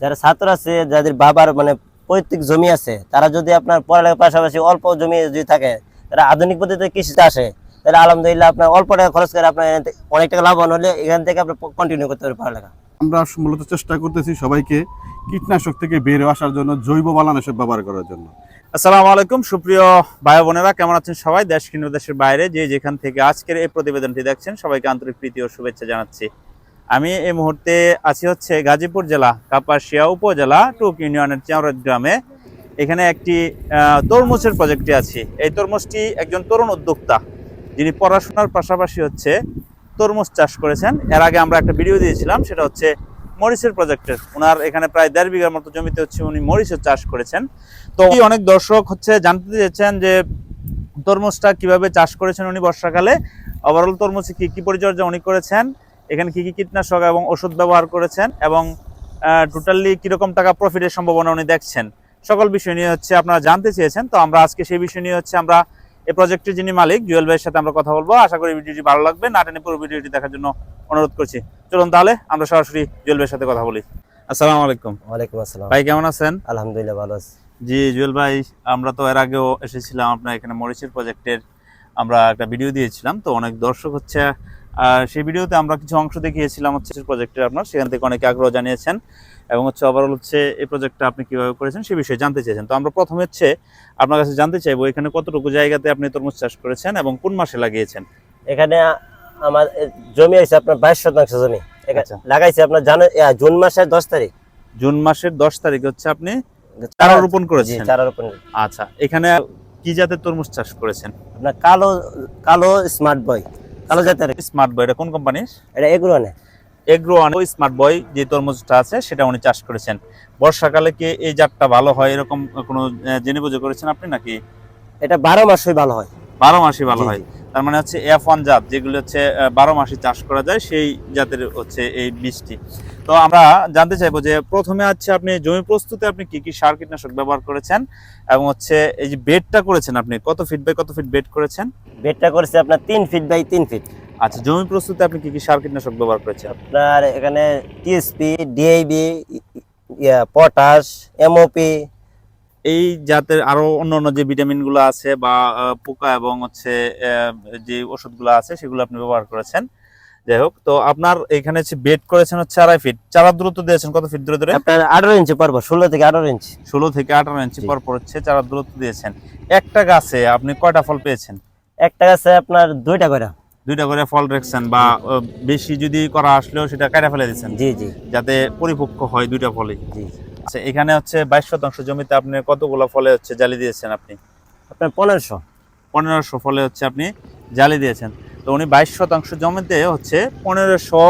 যারা ছাত্র আছে যাদের বাবার মানে পৈতৃক জমি আছে তারা যদি আপনার পড়ালেখার পাশাপাশি অল্প জমি যদি থাকে তারা আধুনিক পদ্ধতিতে কৃষিতে আসে তাহলে আলহামদুলিল্লাহ আপনার অল্প টাকা খরচ করে আপনার এখান থেকে অনেক টাকা লাভবান হলে এখান থেকে আপনি কন্টিনিউ করতে পারবেন পড়ালেখা। আমরা মূলত চেষ্টা করতেছি সবাইকে কীটনাশক থেকে বের আসার জন্য জৈব বালানাশক ব্যবহার করার জন্য। আসসালামু আলাইকুম সুপ্রিয় ভাই বোনেরা কেমন আছেন সবাই? দেশ কিংবা দেশের বাইরে যে যেখান থেকে আজকের এই প্রতিবেদনটি দেখছেন সবাইকে আন্তরিক প্রীতি ও শুভেচ্ছা জানাচ্ছি। আমি এই মুহূর্তে আছি হচ্ছে গাজীপুর জেলা, কাপাসিয়া উপজেলা, টুক ইউনিয়নের চেওড়াট গ্রামে। এখানে একটি তরমুজের প্রজেক্টে আছি। এই তরমুজটি একজন তরুণ উদ্যোক্তা। যিনি পড়াশোনার পাশাপাশি হচ্ছে তরমুজ চাষ করেছেন। এর আগে আমরা একটা ভিডিও দিয়েছিলাম, সেটা হচ্ছে মরিচের প্রজেক্টের ওনার এখানে প্রায় দেড় বিঘার মতো জমিতে হচ্ছে উনি মরিচের চাষ করেছেন। তো অনেক দর্শক হচ্ছে জানতে চেয়েছেন যে তরমুজটা কীভাবে চাষ করেছেন উনি বর্ষাকালে। ওভারঅল তরমুজে কি কি পরিচর্যা উনি করেছেন? এখানে কি কি কীটনাশক এবং ওষুধ ব্যবহার করেছেন এবং টোটালি কীরকম টাকা প্রফিটের সম্ভাবনা উনি দেখছেন? সকল বিষয় নিয়ে হচ্ছে আপনারা জানতে চেয়েছেন। তো আমরা আজকে সেই বিষয় নিয়ে হচ্ছে আমরা এই প্রজেক্টের যিনি মালিক জুয়েল ভাইয়ের সাথে আমরা কথা বলব। আশা করি ভিডিওটি ভালো লাগবে। না টেনে পুরো ভিডিওটি দেখার জন্য অনুরোধ করছি। চলুন তাহলে আমরা সরাসরি জুয়েল ভাইয়ের সাথে কথা বলি। আসসালামু আলাইকুম। ওয়ালাইকুম আসসালাম। ভাই কেমন আছেন? আলহামদুলিল্লাহ ভালো আছি। জি জুয়েল ভাই আমরা তো এর আগেও এসেছিলাম আপনার এখানে মরিচের প্রজেক্টের আমরা একটা ভিডিও দিয়েছিলাম। তো অনেক দর্শক হচ্ছে আর সেই ভিডিওতে আমরা কিছু অংশ দেখিয়েছিলাম হচ্ছে প্রজেক্টের আপনার সেখান থেকে অনেকে আগ্রহ জানিয়েছেন এবং হচ্ছে ওভারঅল হচ্ছে এই প্রজেক্টটা আপনি কীভাবে করেছেন সে বিষয়ে জানতে চেয়েছেন। তো আমরা প্রথমে হচ্ছে আপনার কাছে জানতে চাইব এখানে কতটুকু জায়গাতে আপনি তরমুজ চাষ করেছেন এবং কোন মাসে লাগিয়েছেন? এখানে আমার জমি আছে আপনার বাইশ শতাংশ জমি। আচ্ছা। লাগাইছে আপনার জানো জুন মাসের দশ তারিখ। জুন মাসের দশ তারিখ হচ্ছে আপনি চারা রোপণ করেছেন? চারা রোপণ আচ্ছা এখানে কি জাতের তরমুজ চাষ করেছেন? আপনার কালো কালো স্মার্ট বয় কালো জাতের স্মার্ট বয় এটা কোন কোম্পানির এটা এগ্রোয়ান এগ্রো ওই স্মার্ট বয় যে তরমুজটা আছে সেটা উনি চাষ করেছেন। বর্ষাকালে কি এই জাতটা ভালো হয়? এরকম কোনো জেনে বুঝে করেছেন আপনি নাকি? এটা বারো মাসই ভালো হয়। বারো মাসই ভালো হয়। তার মানে হচ্ছে এফ ওয়ান জাত যেগুলো হচ্ছে বারো মাসে চাষ করা যায় সেই জাতের হচ্ছে এই বীজটি। তো আমরা জানতে চাইব যে প্রথমে হচ্ছে আপনি জমি প্রস্তুতে আপনি কি কি সার কীটনাশক ব্যবহার করেছেন? এবং হচ্ছে এই যে বেডটা করেছেন আপনি কত ফিট বাই কত ফিট বেড করেছেন? বেডটা করেছে আপনার তিন ফিট বাই তিন ফিট আচ্ছা জমি প্রস্তুতে আপনি কি কি সার কীটনাশক ব্যবহার করেছেন? আপনার এখানে টিএসপি ডিআইবি পটাশ এমওপি এই জাতের আরও অন্যান্য যে ভিটামিনগুলো আছে বা পোকা এবং হচ্ছে যে ওষুধগুলো আছে সেগুলো আপনি ব্যবহার করেছেন। যাই হোক তো আপনার এখানে হচ্ছে বেড করেছেন হচ্ছে আড়াই ফিট চারা দূরত্ব দিয়েছেন কত ফিট দূরে দূরে? আপনার আঠারো ইঞ্চি পর্ব ষোলো থেকে আঠারো ইঞ্চি ষোলো থেকে আঠারো ইঞ্চি জি। পর পর হচ্ছে চারা দূরত্ব দিয়েছেন। একটা গাছে আপনি কয়টা ফল পেয়েছেন? একটা গাছে আপনার দুইটা করে। দুইটা করে ফল রেখেছেন বা বেশি যদি করা আসলেও সেটা কেটে ফেলে দিচ্ছেন জি জি। যাতে পরিপক্ক হয় দুইটা ফলই। জি। আচ্ছা এখানে হচ্ছে বাইশ শতাংশ জমিতে আপনি কতগুলো ফলে হচ্ছে জালি দিয়েছেন আপনি? আপনার পনেরোশো। পনেরোশো ফলে হচ্ছে আপনি জালি দিয়েছেন। তো উনি বাইশ শতাংশ জমিতে হচ্ছে পনেরোশো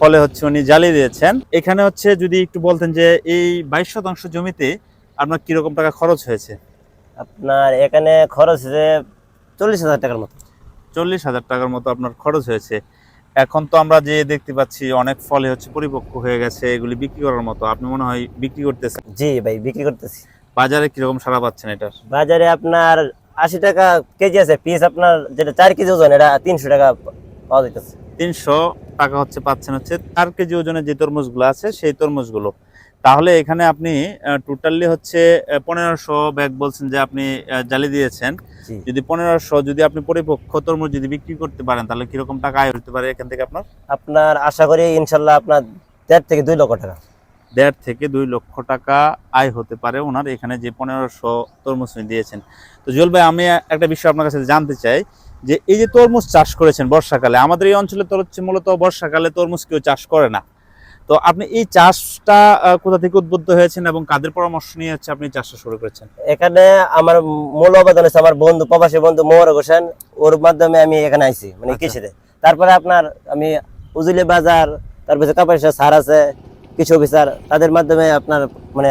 ফলে হচ্ছে উনি জালি দিয়েছেন। এখানে হচ্ছে যদি একটু বলতেন যে এই বাইশ শতাংশ জমিতে আপনার কীরকম টাকা খরচ হয়েছে? আপনার এখানে খরচ হয়েছে চল্লিশ হাজার টাকার মতো। চল্লিশ হাজার টাকার মতো আপনার খরচ হয়েছে। এখন তো আমরা যে দেখতে পাচ্ছি অনেক ফলে হচ্ছে পরিপক্ক হয়ে গেছে এগুলি বিক্রি করার মতো। আপনি মনে হয় বিক্রি করতেছেন? জি ভাই বিক্রি করতেছি। বাজারে কীরকম সারা পাচ্ছেন এটার? বাজারে আপনার আশি টাকা কেজি আছে পিস আপনার যেটা চার কেজি ওজন এটা তিনশো টাকা পাওয়া যাইতেছে। তিনশো টাকা হচ্ছে পাচ্ছেন হচ্ছে চার কেজি ওজনের যে তরমুজগুলো আছে সেই তরমুজগুলো। তাহলে এখানে আপনি টোটালি হচ্ছে পনেরোশো ব্যাগ বলছেন যে আপনি জালি দিয়েছেন। যদি পনেরোশো যদি আপনি পরিপক্ক তরমুজ যদি বিক্রি করতে পারেন তাহলে কীরকম টাকা আয় হতে পারে এখান থেকে আপনার? আপনার আশা করি ইনশাল্লাহ আপনার দেড় থেকে দুই লক্ষ টাকা। দেড় থেকে দুই লক্ষ টাকা আয় হতে পারে ওনার। এখানে যে পনেরোশো তরমুজ দিয়েছেন। তো জুয়েল ভাই আমি একটা বিষয় আপনার কাছে জানতে চাই যে এই যে তরমুজ চাষ করেছেন বর্ষাকালে আমাদের এই অঞ্চলে তো হচ্ছে মূলত বর্ষাকালে তরমুজ কেউ চাষ করে না। তো আপনি এই চাষটা কোথা থেকে উদ্বুদ্ধ হয়েছেন এবং কাদের পরামর্শ নিয়ে হচ্ছে আপনি চাষটা শুরু করেছেন? এখানে আমার মূল অবদান হচ্ছে আমার বন্ধু প্রবাসী বন্ধু মোহরক হোসেন। ওর মাধ্যমে আমি এখানে আইছি মানে আচ্ছা। কৃষিতে। তারপরে আপনার আমি উজুলি বাজার তারপরে কাপাসা স্যার আছে কিছু অফিসার তাদের মাধ্যমে আপনার মানে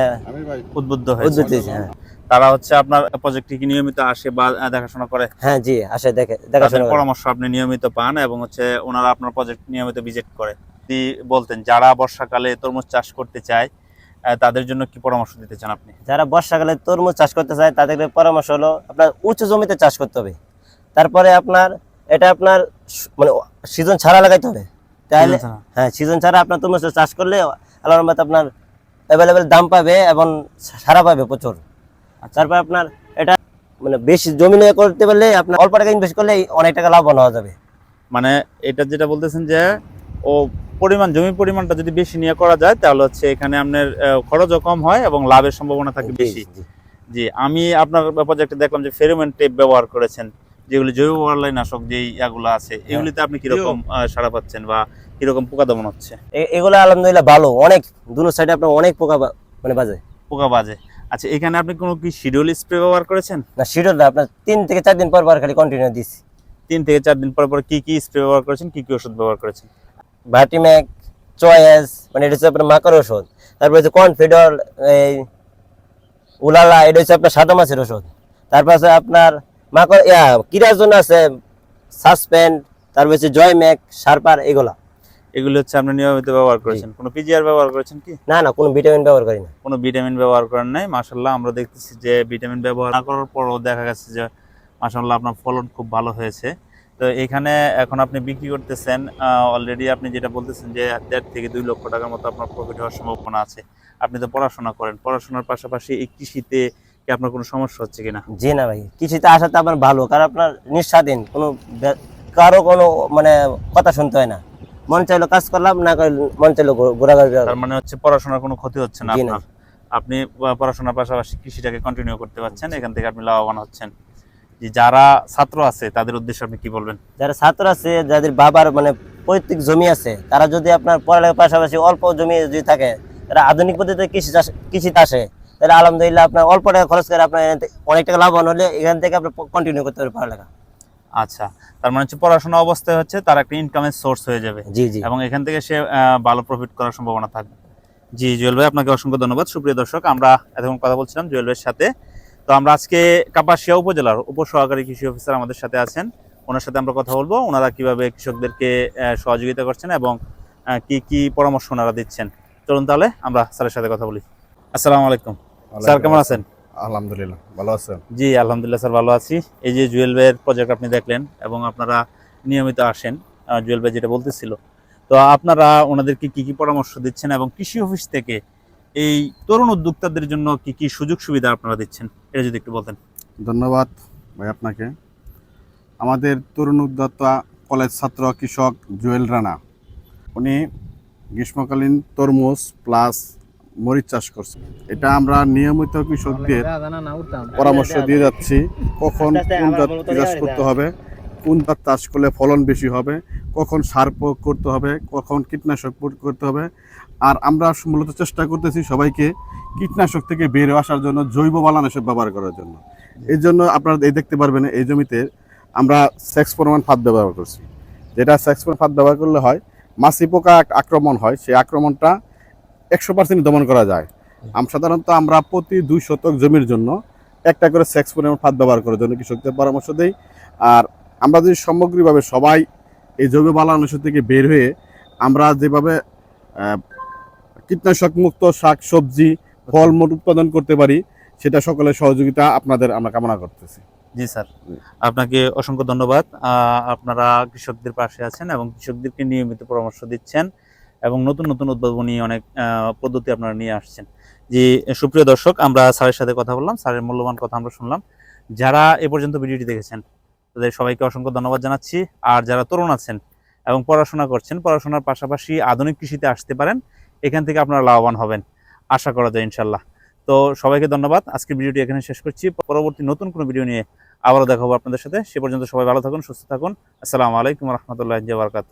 উদ্বুদ্ধ হয়েছে। উদ্বুদ্ধ হ্যাঁ। তারা হচ্ছে আপনার প্রজেক্টে কি নিয়মিত আসে বা দেখাশোনা করে? হ্যাঁ জি আসে দেখে দেখাশোনা করে। পরামর্শ আপনি নিয়মিত পান এবং হচ্ছে ওনারা আপনার প্রজেক্ট নিয়মিত ভিজিট করে। যদি বলতেন যারা বর্ষাকালে তরমুজ চাষ করতে চায় তাদের জন্য কি পরামর্শ দিতে চান আপনি? যারা বর্ষাকালে তরমুজ চাষ করতে চায় তাদের পরামর্শ হলো আপনার উঁচু জমিতে চাষ করতে হবে। তারপরে আপনার এটা আপনার মানে সিজন ছাড়া লাগাইতে হবে। তাহলে? হ্যাঁ সিজন ছাড়া আপনার তরমুজ চাষ করলে আল্লাহর রহমতে আপনার অ্যাভেলেবেল দাম পাবে এবং সারা পাবে প্রচুর তারপর আপনার এটা মানে বেশি জমি নিয়ে করতে পারলে আপনার অল্প টাকা ইনভেস্ট করলে অনেক টাকা লাভবান হওয়া যাবে মানে এটা যেটা বলতেছেন যে ও পরিমাণ জমি পরিমাণটা যদি বেশি নিয়ে করা যায় তাহলে হচ্ছে এখানে আপনার খরচও কম হয় এবং লাভের সম্ভাবনা থাকে বেশি জি। আমি আপনার প্রজেক্টে দেখলাম যে ফেরোমেন টেপ ব্যবহার করেছেন যেগুলি জৈব পদার্থ নাশক যেই ইয়াগুলো আছে হ্যাঁ। এগুলিতে আপনি কীরকম সাড়া পাচ্ছেন বা কীরকম পোকা দমন হচ্ছে? এগুলো আলহামদুলিল্লাহ ভালো। অনেক দুনো সাইডে আপনার অনেক পোকা মানে বাজে। পোকা বাজে। আচ্ছা এখানে আপনি কোনো কি শিডিউল স্প্রে ব্যবহার করেছেন? না শিডিউল না আপনার তিন থেকে চার দিন পর পর খালি কন্টিনিউ দিচ্ছি তিন থেকে চার দিন পর পর কি কি স্প্রে ব্যবহার করেছেন? কি কি ওষুধ ব্যবহার করেছেন? ভাটিম্যাক চয়েস মানে এটা হচ্ছে আপনার মাকার ওষুধ। তারপর হচ্ছে কনফিডল এই উলালা এটা হচ্ছে আপনার সাদা মাছের ওষুধ। তারপর আছে আপনার মাকড় ইয়া কিরার জন্য আছে সাসপেন্ড তারপর হচ্ছে জয়ম্যাক সারপার এগুলা। এগুলি হচ্ছে আপনি নিয়মিত ব্যবহার করেছেন। কোনো পিজিআর ব্যবহার করেছেন কি? না না কোনো ভিটামিন ব্যবহার করি না। কোনো ভিটামিন ব্যবহার করেন নাই? মাসাল্লাহ আমরা দেখতেছি যে ভিটামিন ব্যবহার না করার পরও দেখা গেছে যে মাসাল্লাহ আপনার ফলন খুব ভালো হয়েছে। তো এখানে এখন আপনি বিক্রি করতেছেন অলরেডি আপনি যেটা বলতেছেন যে দেড় থেকে দুই লক্ষ টাকার মতো আপনার প্রফিট হওয়ার সম্ভাবনা আছে। আপনি তো পড়াশোনা করেন পড়াশোনার পাশাপাশি এই কৃষিতে কি আপনার কোনো সমস্যা হচ্ছে কিনা? জি না ভাই কৃষিতে আসাতে আপনার ভালো কারণ আপনার নিঃস্বাধীন কোনো কারও কোনো মানে কথা শুনতে হয় না। মন চাইলো কাজ করলাম না মন চাইলো ঘোরাঘুরি তার মানে হচ্ছে পড়াশোনার কোনো ক্ষতি হচ্ছে না আপনার? আপনি পড়াশোনার পাশাপাশি কৃষিটাকে কন্টিনিউ করতে পারছেন এখান থেকে আপনি লাভবান হচ্ছেন। যারা ছাত্র আছে তাদের উদ্দেশ্যে আপনি কি বলবেন? যারা ছাত্র আছে যাদের বাবার মানে পৈতৃক জমি আছে তারা যদি আপনার পড়ালেখার পাশাপাশি অল্প জমি যদি থাকে তারা আধুনিক পদ্ধতিতে কৃষি চাষ কৃষিতে আসে তাহলে আলহামদুলিল্লাহ আপনার অল্প টাকা খরচ করে আপনার অনেক টাকা লাভবান হলে এখান থেকে আপনি কন্টিনিউ করতে পারবেন পড়ালেখা। আচ্ছা তার মানে হচ্ছে পড়াশোনা অবস্থায় হচ্ছে তার একটা ইনকামের সোর্স হয়ে যাবে। জি জি। এবং এখান থেকে সে আহ, ভালো প্রফিট করার সম্ভাবনা থাকবে। জি জুয়েল ভাই আপনাকে অসংখ্য ধন্যবাদ। সুপ্রিয় দর্শক আমরা এতক্ষণ কথা বলছিলাম জুয়েল ভাইয়ের সাথে। তো আমরা আজকে কাপাসিয়া উপজেলার উপসহকারী কৃষি অফিসার আমাদের সাথে আছেন। ওনার সাথে আমরা কথা বলব। ওনারা কীভাবে কৃষকদেরকে আহ, সহযোগিতা করছেন এবং কি কি পরামর্শ ওনারা দিচ্ছেন। চলুন তাহলে আমরা স্যারের সাথে কথা বলি। আসসালামু আলাইকুম। স্যার কেমন আছেন? আলহামদুলিল্লাহ ভালো আছেন? জি আলহামদুলিল্লাহ স্যার ভালো আছি। এই যে জুয়েল ভাইয়ের প্রজেক্ট আপনি দেখলেন এবং আপনারা নিয়মিত আসেন জুয়েল ভাই যেটা বলতেছিল। তো আপনারা ওনাদেরকে কি কি পরামর্শ দিচ্ছেন এবং কৃষি অফিস থেকে এই তরুণ উদ্যোক্তাদের জন্য কি কি সুযোগ সুবিধা আপনারা দিচ্ছেন? এটা যদি একটু বলতেন। ধন্যবাদ ভাই আপনাকে। আমাদের তরুণ উদ্যোক্তা কলেজ ছাত্র কৃষক জুয়েল রানা। উনি গ্রীষ্মকালীন তরমুজ প্লাস মরিচ চাষ করছে। এটা আমরা নিয়মিত কৃষকদের পরামর্শ দিয়ে যাচ্ছি কখন কোন জাত চাষ করতে হবে কোন জাত চাষ করলে ফলন বেশি হবে কখন সার প্রয়োগ করতে হবে কখন কীটনাশক প্রয়োগ করতে হবে। আর আমরা মূলত চেষ্টা করতেছি সবাইকে কীটনাশক থেকে বের আসার জন্য জৈব বালানাশক ব্যবহার করার জন্য। এই জন্য আপনারা এই দেখতে পারবেন এই জমিতে আমরা সেক্স পরিমাণ ফাঁদ ব্যবহার করছি। যেটা সেক্স পরিমাণ ফাঁদ ব্যবহার করলে হয় মাছি পোকা এক আক্রমণ হয় সেই আক্রমণটা একশো পার্সেন্ট দমন করা যায়। আম, সাধারণত আমরা প্রতি দুই শতক জমির জন্য একটা করে সেক্স পরিমাণ ফাঁদ ব্যবহার করার জন্য কৃষকদের পরামর্শ দেই। আর আমরা যদি সামগ্রিকভাবে সবাই এই জৈব বালাংশ থেকে বের হয়ে আমরা যেভাবে কীটনাশক মুক্ত শাক, সবজি ফল মোট উৎপাদন করতে পারি, সেটা সকলের সহযোগিতা আপনাদের আমরা কামনা করতেছি। জি স্যার। আপনাকে অসংখ্য ধন্যবাদ। আপনারা কৃষকদের পাশে আছেন এবং কৃষকদেরকে নিয়মিত পরামর্শ দিচ্ছেন। এবং নতুন নতুন উদ্ভাবনী অনেক পদ্ধতি আপনারা নিয়ে আসছেন। যে সুপ্রিয় দর্শক, আমরা স্যারের সাথে কথা বললাম, স্যারের মূল্যবান কথা আমরা শুনলাম। যারা এ পর্যন্ত ভিডিওটি দেখেছেন, তাদের সবাইকে অসংখ্য ধন্যবাদ জানাচ্ছি। আর যারা তরুণ আছেন এবং পড়াশোনা করছেন, পড়াশোনার পাশাপাশি আধুনিক কৃষিতে আসতে পারেন, এখান থেকে আপনারা লাভবান হবেন, আশা করা যায় ইনশাল্লাহ তো সবাইকে ধন্যবাদ। আজকের ভিডিওটি এখানে শেষ করছি। পরবর্তী নতুন কোনো ভিডিও নিয়ে আবারও দেখা হবে আপনাদের সাথে। সে পর্যন্ত সবাই ভালো থাকুন, সুস্থ থাকুন। আসসালামু আলাইকুম রহমতুল্লাহ বারকাত